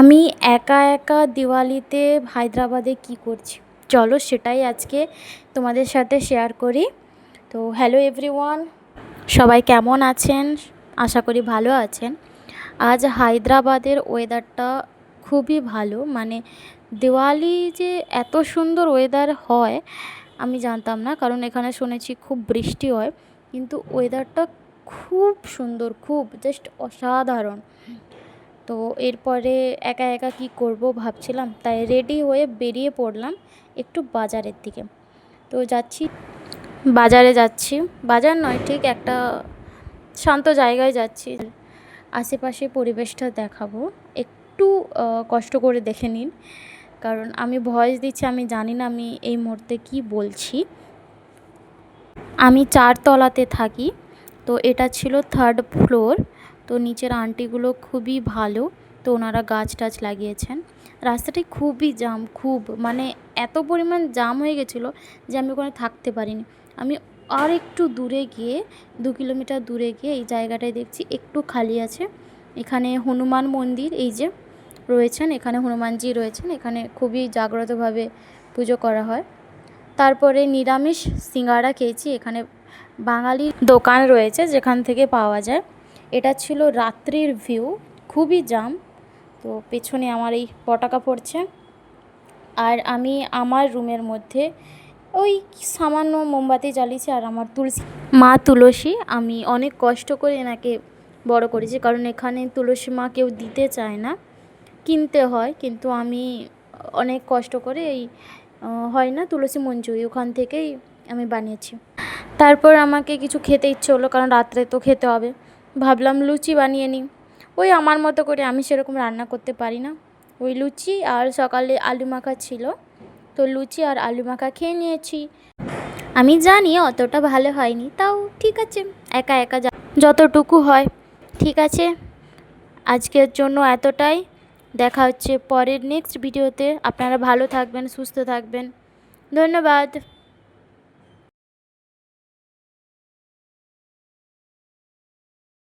আমি একা একা দিওয়ালিতে হায়দ্রাবাদে কী করছি? চলো সেটাই আজকে তোমাদের সাথে শেয়ার করি। তো হ্যালো এভরিওয়ান সবাই কেমন আছেন? আশা করি ভালো আছেন। আজ হায়দ্রাবাদের ওয়েদারটা খুবই ভালো। মানে দিওয়ালি যে এত সুন্দর ওয়েদার হয়, আমি জানতাম না। কারণ এখানে শুনেছি খুব বৃষ্টি হয়। কিন্তু ওয়েদারটা খুব সুন্দর, খুব জাস্ট অসাধারণ। তো এরপরে একা একা কী করব ভাবছিলাম, তাই রেডি হয়ে বেরিয়ে পড়লাম একটু বাজারের দিকে। তো যাচ্ছি, বাজারে যাচ্ছি। বাজার নয়, ঠিক একটা শান্ত জায়গায় যাচ্ছি। আশেপাশে পরিবেশটা দেখাবো। একটু কষ্ট করে দেখে নিন। কারণ আমি ভয়েস দিচ্ছি, আমি জানি না আমি এই মুহূর্তে কী বলছি। আমি চারতলাতে থাকি, তো এটা ছিল থার্ড ফ্লোর তো নিচের আন্টিগুলো খুবই ভালো। তো ওনারা গাছ টাছ লাগিয়েছেন। রাস্তাটি খুবই জাম, খুব মানে এত পরিমাণ জাম হয়ে গেছিল যে আমি ওখানে থাকতে পারিনি। আমি আর একটু দূরে গিয়ে, দু কিলোমিটার দূরে গিয়ে এই জায়গাটায় দেখছি একটু খালি আছে। এখানে হনুমান মন্দির এই যে রয়েছেন, এখানে হনুমানজি রয়েছেন, এখানে খুবই জাগ্রতভাবে পুজো করা হয়। তারপরে নিরামিষ সিঙ্গারা খেয়েছি, এখানে বাঙালির দোকান রয়েছে যেখান থেকে পাওয়া যায়। এটা ছিল রাত্রির ভিউ, খুবই জাম, তো পেছনে আমার এই পটাকা পড়ছে। আর আমি আমার রুমের মধ্যে ওই সামান্য মোমবাতি জ্বালিয়েছি আর আমার তুলসী। মা তুলসী, আমি অনেক কষ্ট করে এনাকে বড় করেছি, কারণ এখানে তুলসী মা কেউ দিতে চায় না। কিনতে হয়, কিন্তু আমি অনেক কষ্ট করে এই হয় না তুলসী মঞ্জুরি, ওখান থেকেই আমি বানিয়েছি। তারপর আমাকে কিছু খেতে ইচ্ছে হলো, কারণ রাত্রে তো খেতে হবে। ভাবলাম লুচি বানিয়ে নিই। ওই আমার মতো করে আমি সেরকম রান্না করতে পারি না। ওই লুচি আর সকালে আলু মাখা ছিল। তো লুচি আর আলু মাখা খেয়ে নিয়েছি। আমি জানি অতটা ভালো হয়নি, তাও ঠিক আছে, একা একা যতটুকু হয়, ঠিক আছে। আজকের জন্য এতটাই। দেখা হচ্ছে পরের নেক্সট ভিডিওতে আপনারা ভালো থাকবেন, সুস্থ থাকবেন। ধন্যবাদ।